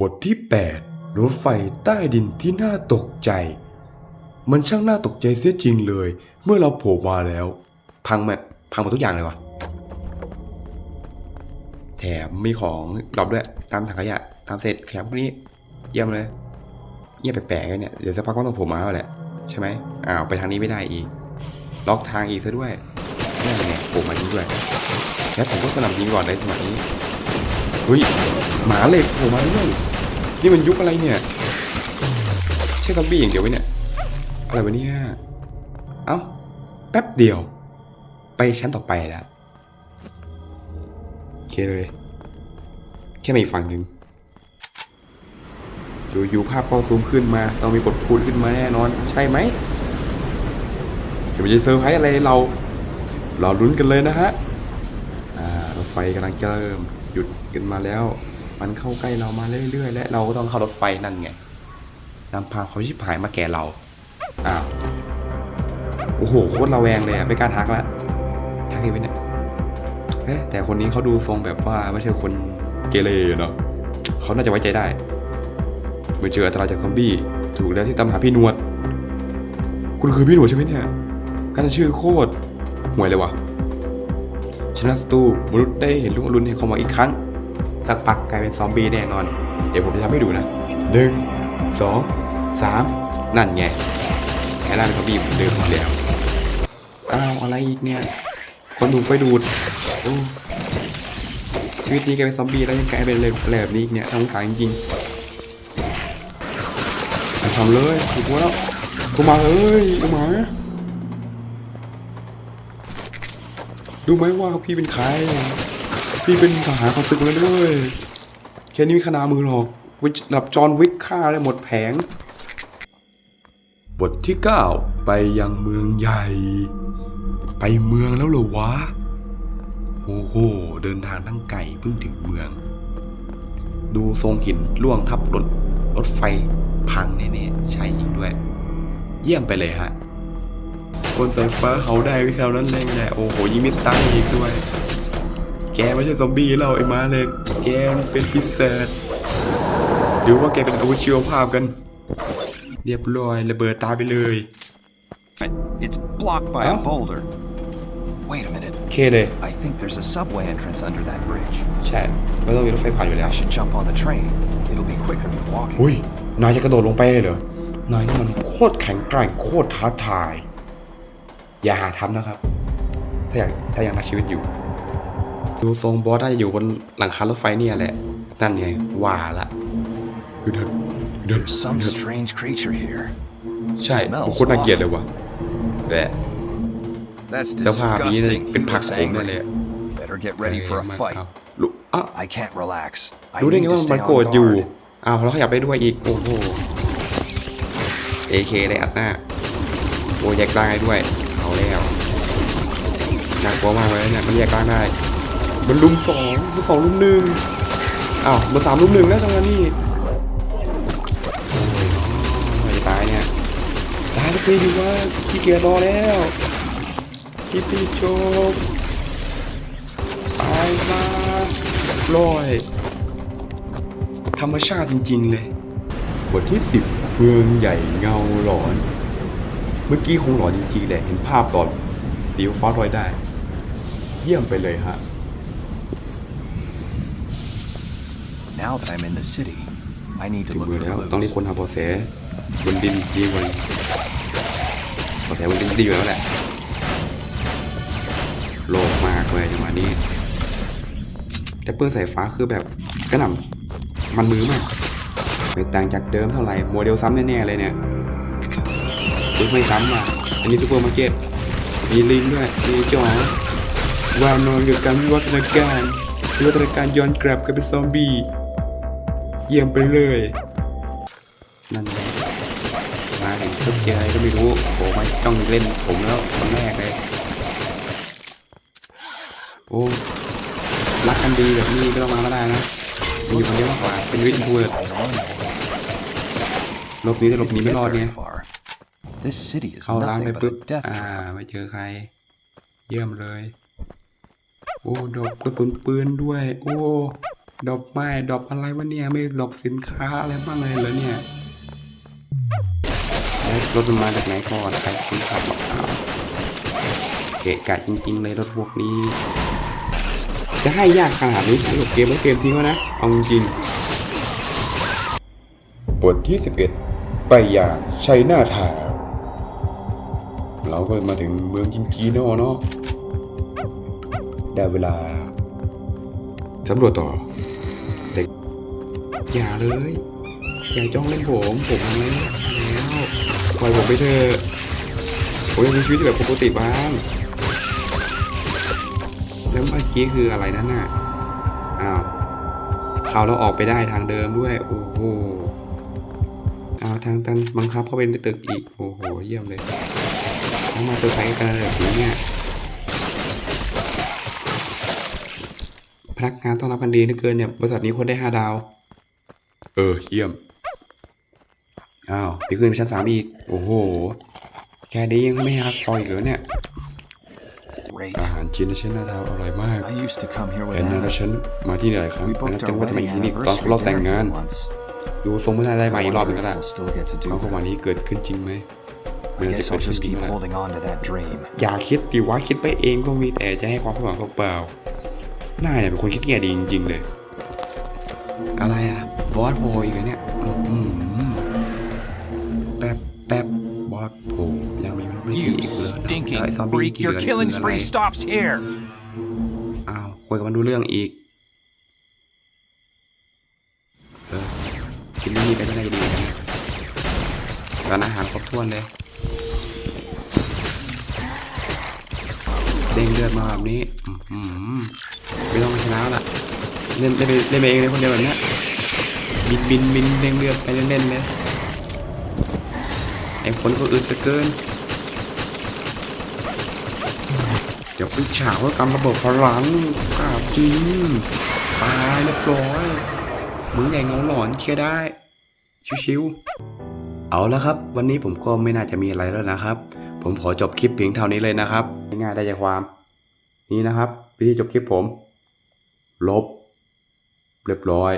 บทที่ 8 รถไฟใต้ดินที่น่าตกใจ มันช่างน่าตกใจเสียจริงเลย เมื่อเราโผล่มาแล้ว พังแบบพังหมดทุกอย่างเลยวะแถมมีของดรอปด้วย ตามถังขยะ ตามเศษแขมพวกนี้ เยี่ยมเลยเยี่ยมแปลกๆเนี่ย เดี๋ยวสักพักก็ต้องโผล่มาแล้วแหละ ใช่ไหมอ้าวไปทางนี้ไม่ได้อีก ล็อกทางอีกซะด้วยนี่ไงโผล่มานี้ด้วยแล้วผมก็สนับยิงก่อนในจังหวะนี้ เฮ้ยหมาเหล็กโผล่มาด้วยนี่มันยุคอะไรเนี่ยใช่ซอมบี้อย่างเดียวไหมเนี่ยอะไรวะเนี่ยเอ้าแป๊บเดียว ไปชั้นต่อไปแล้วโอเคเลย แค่มาอีกฝั่งหนึ่งอยู่ๆภาพก็ซูมขึ้นมา ต้องมีบทพูดขึ้นมาแน่นอน ใช่ไหมเดี๋ยวจะเซอร์ไพรส์อะไรเราเราลุ้นกันเลยนะฮะอ่ารถไฟกำลังจะเริ่ม หยุดกันมาแล้ว มันเข้าใกล้เรามาเรื่อยๆ และเราก็ต้องเข้ารถไฟนั่นไงนำพาความชิบหายมาแก่เราอ้าวโอ้โหโคตรระแวงเลยอะไม่กล้าทักละทักดีไหมเนี่ยเอ๊ะแต่คนนี้เขาดูทรงแบบว่าไม่ใช่คนเกเรเนาะเขาน่าจะไว้ใจได้เมื่อเจออันตรายจากซอมบี้ถูกแล้วที่ตามหาพี่นวด คุณคือพี่หนวดใช่ไหมเนี่ยการชื่อโคตรห่วยเลยว่ะ ชนะศัตรูมนุษย์ได้เห็นลุงอรุณเห็นเขามาอีกครั้ง สักพักกลายเป็นซอมบี้แน่นอน เดี๋ยวผมจะทำให้ดูนะหนึ่งสองสามนั่นไงแค่ร่างเป็นซอมบี้เหมือนเดิมหมดแล้วอ้าวอะไรอีกเนี่ยคนดูไฟดูดชีวิตนี้กลายเป็นซอมบี้แล้วยังกลายเป็นอะไรแบบนี้อีกเนี่ยน่าสงสารจริงๆทำเลยถูกแล้วกูมาเลยกูมา รู้ไหมว่าพี่เป็นใคร พี่เป็นทหารของศึกเลยด้วยแค่นี้มีขนามือหรอกวิระดับจอนวิกฆ่าได้หมดแผง บทที่ 9 ไปยังเมืองใหญ่ ไปเมืองแล้วเหรอวะ โอ้โห เดินทางทั้งไก่เพิ่งถึงเมือง ดูทรงหินล่วงทับรถรถไฟพังแน่ๆใช่จริงด้วย เยี่ยมไปเลยฮะ คนสายฟ้าเขาได้วิชานั้นเลยแหละโอ้โหยิงมิดซ้ำอีกด้วย แกไม่ใช่ซอมบี้แล้วไอ้ม้าเล็กแกมันเป็นพิเศษหรือว่าแกเป็นอาวุธชีวภาพกัน เรียบร้อยระเบิดตายไปเลย It's blocked by Huh? a boulder. Wait a minute. เคเลย I think there's a subway entrance under that bridge. ใช่ไม่ต้องมีรถไฟผ่านอยู่แล้ว I should jump on the train. It'll be quicker than walking. อุ้ยนายจะกระโดดลงไปเลยเหรอนายนี่มันโคตรแข็งแกร่งโคตรท้าทาย อย่าหาทำนะครับ ถ้าอยากถ้ายังรักชีวิตอยู่ ดูทรงบอสได้อยู่บนหลังคารถไฟเนี่ยแหละ นั่นไงว่าละดูเถอะดูเถ There's อะ some ดูเถอะ strange creature here. ใช่ Smells โคตรน่าเกลียดเลย awful. ว่ะแต่ That's สภาพนี้เนี่ย disgusting. เป็น He ผัก looks ขมแน่เลย angry. Better get ready for a มัน fight. เอาลุอะ I can't relax. I รู้ได้ need ไง to ว่า stay มัน on โกรธอยู่ guard. อ้าวแล้วขยับได้ด้วยอีก โอ้โห AK เลยอัดหน้าโอ้แยกร่างได้ด้วยเอา แล้วน่ากลัวมากเลยเนี่ยมันแยกร่างได้มันลุมสองมันสองลุมหนึ่งอ้าวมันสามลุมหนึ่งแล้วจังหวะนี้โอ้ยทำไมจะตายเนี่ยตายแล้วไปดีว่าพี่เกียร์รอแล้วพี่ตีโจบตายมาร้อย ธรรมชาติจริง ๆ เลย บทที่สิบเมืองใหญ่เงาหลอน เมื่อกี้คงหลอนจริงๆแหละเห็นภาพตอนสีฟ้าลอยได้ เยี่ยมไปเลยฮะ Now that I'm in the city, I need ถึ to ง look มือแล้ว for ต้องรีบ clues. ค้นหาเบาะแสบนดินดีกว่าเบาะแสบนดินดีอยู่แล้วแหละโลกมากเลยจังหวะนี้แต่เปื้อนสายฟ้าคือแบบกระหน่ำมันมือมากไม่ต่างจากเดิมเท่าไหร่โมเดลซ้ำแน่ๆเลยเนี่ย หรือไม่ซ้ำอะ อันนี้ซูเปอร์มาร์เก็ต มีลิงด้วยมีจอวาวนอนกับการวิวัฒนาการวิวัฒนาการย้อนกลับกลายเป็นซอมบี้ เยี่ยมไปเลย นั่นแหละมาถึงก็เจออะไรก็ไม่รู้โอ้ไม่ต้องเล่นผมแล้วครั้งแรกเลย โอ้รักกันดีแบบนี้ก็ต้องมาก็ได้นะมีคนเดียวมากกว่าเป็นวิทย์ทูเลยหลบนี้แต่หลบนี If ไม่รอดไง This city is เข้าร้านไป nothing ปุ๊บ but a death อ่า trap. ไม่เจอใคร เยี่ยมเลย โอ้ดอกกระสุนปืนด้วย โอ้ดอกไม้ดอกอะไรวะเนี่ย ไม่ดอกสินค้าอะไรบ้างเลยเหรอเนี่ยแล้วรถมันมาจากไหนก่อนใครคนขับบอกอ้าวเกะกะจริงๆเลยรถพวกนี้ จะให้ยากขนาดนี้สรุปเกมแล้วเกมทิ้งวะนะ เอาจริง บทที่ 11 ไปอย่างชัยนาทาวน์ เราก็มาถึงเมืองจิมจีโน่เนาะได้เวลาสำรวจต่อแต่อย่าเลย อย่าจ้องเล่นผม ผมทำไรไม่แล้วปล่อยผมไปเถอะผมยากมีชีวิตแบบปกติบ้างแล้วเมื่อกี้คืออะไรนั่นน่ะอ้าวเขาเราออกไปได้ทางเดิมด้วย โอ้โหเอาทางตันบังคับเข้าไปในตึกอีก โอ้โห เยี่ยมเลย ต้องมาเซอร์ไพรส์กันแบบนี้เนี่ยพนักงานต้อนรับกันดีเหลือเกินเนี่ยบริษัทนี้คนได้ห้าดาว เออ เยี่ยม อ้าวไปขึ้นไปชั้นสามอีก โอ้โห แค่นี้ยังไม่ให้ฮักพออีกเหรอเนี่ย Great. อาหารจีนในเช่นนาทาวอร่อยมาก I used to come here with แต่นั้น Anna. ฉันมาที่นี่หลายครั้ง We แต่นั้น booked จั our งว่าจะมา wedding ที่นี่ตอน anniversary รอบแต่ง dinner งาน once. ดูทรงไม่น่าได้มาอีกรอบหนึงก็ I ได้ wonder if we'll still get to do เอาความหวัง that. นี้เกิดขึ้นจริงไหม ไม่ I น่าจะ guess เกิด I'll ขึ้น just จริง keep แหละ holding on to that dream. อย่าคิดดิว่าคิดไปเองก็มีแต่จะให้ความหวังเปล่าๆน่าเนี่ยเป็นคนคิดแง่ดีจริงๆเลย อะไรอะบอสโพอีกเหรอเนี่ยอืมแป๊บแป๊บบอสโพยังไม่รู้ไม่กิน You อีกเลย stinking ไอ้ซอมบี้ freak! ที่เหลื Your อนี่ killing คืออะไร spree stops here! อ้าวคุยกับมันดูเรื่องอีก เออกินนี่ไปก็น่าจะดีเหมือนกันนะร้านอาหารครบถ้วนเลย ด้งเลือดมาแบบนี้ไม่ต้องไปชนะละเล่นเล่นไปเล่นไปเองเลยคนเดียวแบบนี้บินบินบินเด้งเลือดไปเล่นๆเลยไอ้คนก็อึดเหลือเกิน เดี๋ยวไปฉาว่ากำระเบิดพลังกาบจริงตายเรียบร้อยมึงใหญ่เงาหลอนเชื่ได้ ชิวๆเอาละครับ วันนี้ผมก็ไม่น่าจะมีอะไรแล้วนะครับ ผมขอจบคลิปเพียงเท่านี้เลยนะครับ ง่ายๆได้ใจความ นี่นะครับ วิธีจบคลิปผม ลบ เรียบร้อย